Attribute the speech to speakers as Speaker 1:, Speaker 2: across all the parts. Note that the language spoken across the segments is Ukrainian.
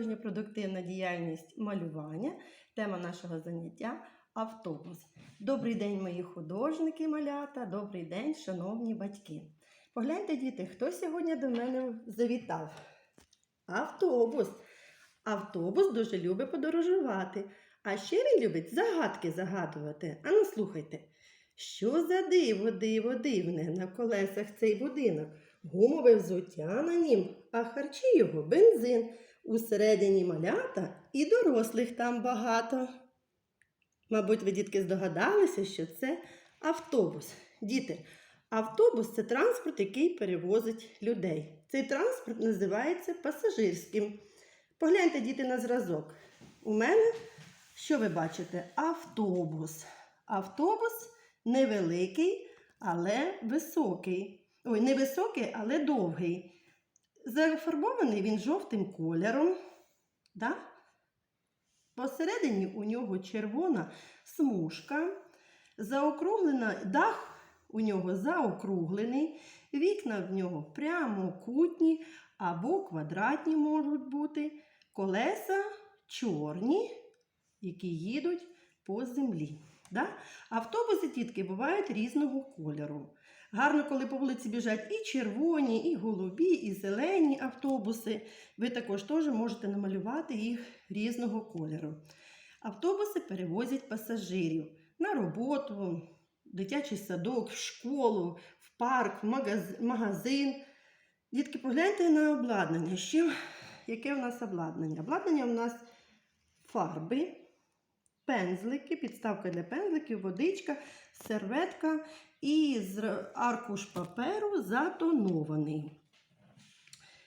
Speaker 1: художньо продуктивна діяльність малювання. Тема нашого заняття автобус. Добрий день, мої художники, малята, добрий день, шановні батьки. Погляньте, діти, хто сьогодні до мене завітав? Автобус. Автобус дуже любить подорожувати. А ще він любить загадки загадувати. Ану, слухайте. Що за диво, диво, дивне на колесах цей будинок? Гумове взуття на нім, а харчі його бензин. Усередині малята і дорослих там багато. Мабуть, ви, дітки, здогадалися, що це автобус. Діти, автобус це транспорт, який перевозить людей. Цей транспорт називається пасажирським. Погляньте, діти, на зразок. У мене, що ви бачите? Автобус. Автобус невеликий, але високий. Ой, не високий, але довгий. Зафарбований він жовтим кольором. Да? Посередині у нього червона смужка, заокруглена, дах у нього заокруглений, вікна в нього прямокутні або квадратні можуть бути, колеса чорні, які їдуть по землі. Да? Автобуси тітки бувають різного кольору. Гарно, коли по вулиці біжать і червоні, і голубі, і зелені автобуси. Ви також теж можете намалювати їх різного кольору. Автобуси перевозять пасажирів на роботу, дитячий садок, в школу, в парк, в магазин. Дітки, погляньте на обладнання. Що, яке в нас обладнання? Обладнання у нас фарби, пензлики, підставка для пензликів, водичка, серветка і аркуш паперу затонований.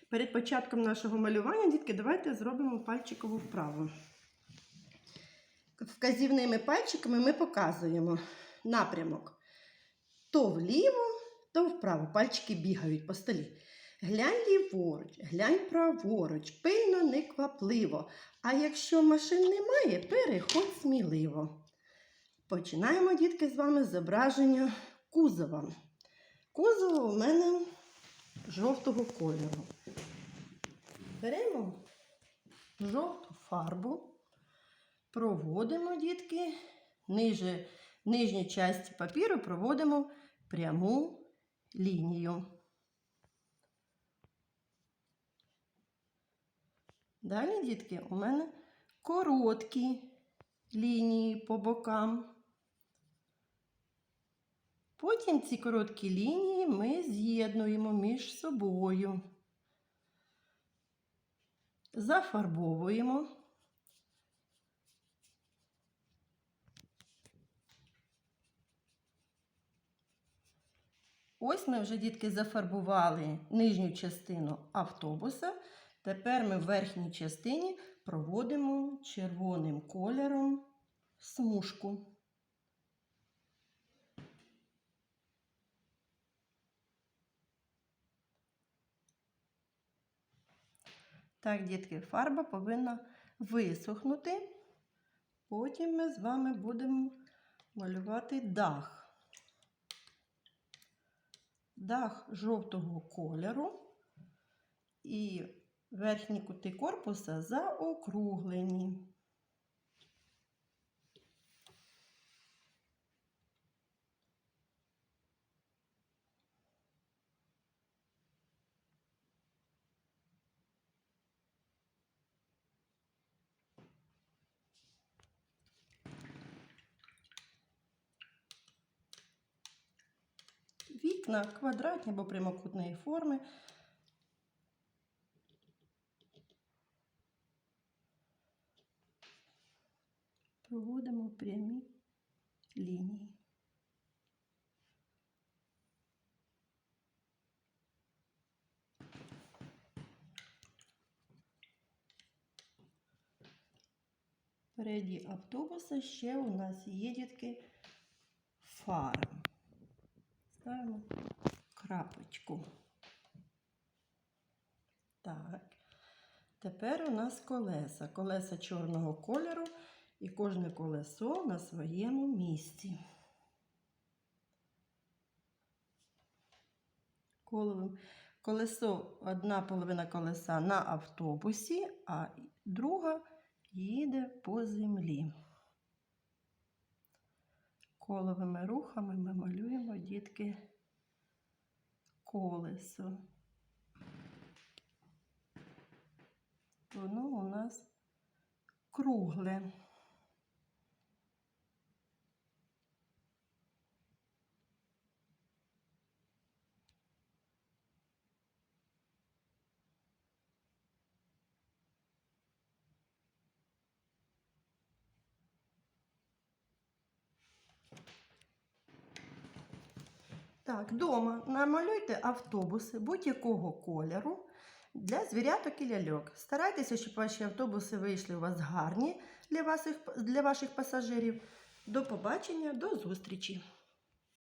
Speaker 1: Перед початком нашого малювання, дітки, давайте зробимо пальчикову вправу. Вказівними пальчиками ми показуємо напрямок то вліво, то вправо. Пальчики бігають по столі. Глянь ліворуч, глянь праворуч, пильно, неквапливо. А якщо машин немає, переходь сміливо. Починаємо, дітки, з вами зображення кузова. Кузов у мене жовтого кольору. Беремо жовту фарбу, проводимо, дітки, ниже, нижній часті папіру проводимо пряму лінію. Далі, дітки, у мене короткі лінії по бокам. Потім ці короткі лінії ми з'єднуємо між собою. Зафарбовуємо. Ось ми вже, дітки, зафарбували нижню частину автобуса. Тепер ми в верхній частині проводимо червоним кольором смужку. Так, дітки, фарба повинна висохнути. Потім ми з вами будемо малювати дах. Дах жовтого кольору і верхні кути корпуса заокруглені. Вікна квадратні або прямокутної форми. Проводимо прямі лінії. Впереді автобуса ще у нас є дітки фара. Ставимо крапочку. Так. Тепер у нас колеса. Колеса чорного кольору і кожне колесо на своєму місці. Колесо, одна половина колеса на автобусі, а друга їде по землі. Коловими рухами ми малюємо дітки колесо. Воно у нас кругле. Так, дома намалюйте автобуси будь-якого кольору для звіряток і ляльок. Старайтеся, щоб ваші автобуси вийшли у вас гарні для ваших, для ваших пасажирів. До побачення, до зустрічі!